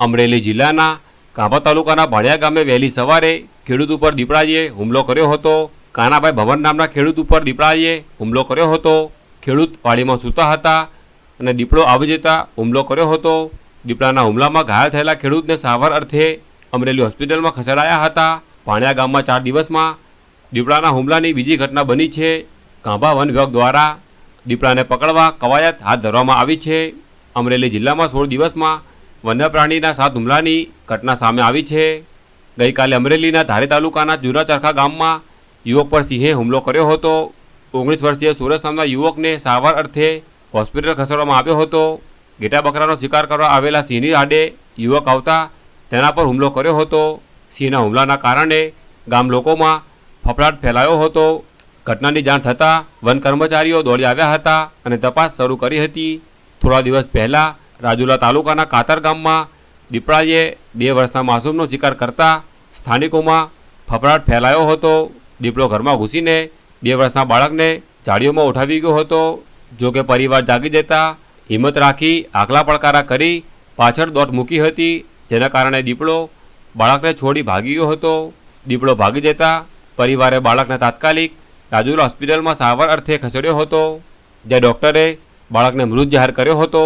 અમરેલી જિલ્લાના કાંભા તાલુકાના ભાડિયા ગામે વહેલી સવારે ખેડૂત ઉપર દીપડાજીએ હુમલો કર્યો હતો. કાનાભાઈ ભવન નામના ખેડૂત ઉપર દીપડાજીએ હુમલો કર્યો હતો. ખેડૂત વાડીમાં સૂતા હતા અને દીપડો આવી જતા હુમલો કર્યો હતો. દીપડાના હુમલામાં ઘાયલ થયેલા ખેડૂતને સારવાર અર્થે અમરેલી હોસ્પિટલમાં ખસેડાયા હતા. ભાણિયા ગામમાં ચાર દિવસમાં દીપડાના હુમલાની બીજી ઘટના બની છે. કાંભા વન વિભાગ દ્વારા દીપડાને પકડવા કવાયત હાથ ધરવામાં આવી છે. અમરેલી જિલ્લામાં સોળ દિવસમાં વન્ય પ્રાણીના સાત હુમલાની ઘટના સામે આવી છે. ગઈકાલે અમરેલીના ધારી તાલુકાના જૂના ચરખા ગામમાં યુવક પર સિંહે હુમલો કર્યો હતો. ઓગણીસ વર્ષીય સુરજ નામના યુવકને સારવાર અર્થે હોસ્પિટલ ખસેડવામાં આવ્યો હતો. ઘેટા બકરાનો શિકાર કરવા આવેલા સિંહની આડે યુવક આવતા તેના પર હુમલો કર્યો હતો. સિંહના હુમલાના કારણે ગામ લોકોમાં ફફડાટ ફેલાયો હતો. ઘટનાની જાણ થતાં વન કર્મચારીઓ દોડી આવ્યા હતા અને તપાસ શરૂ કરી હતી. થોડા દિવસ પહેલાં રાજુલા તાલુકાના કાતર ગામમાં દીપડાએ બે વર્ષના માસૂમનો શિકાર કરતા સ્થાનિકોમાં ફફડાટ ફેલાયો હતો. દીપડો ઘરમાં ઘૂસીને બે વર્ષના બાળકને ઝાડીઓમાં ઉઠાવી ગયો હતો. જો કે પરિવાર જાગી જતા હિંમત રાખી આકલા પડકારા કરી પાછળ દોટ મૂકી હતી, જેના કારણે દીપડો બાળકને છોડી ભાગી ગયો હતો. દીપડો ભાગી જતા પરિવારે બાળકને તાત્કાલિક રાજુલા હોસ્પિટલમાં સારવાર અર્થે ખસેડ્યો હતો, જ્યાં ડૉક્ટરે બાળકને મૃત જાહેર કર્યો હતો.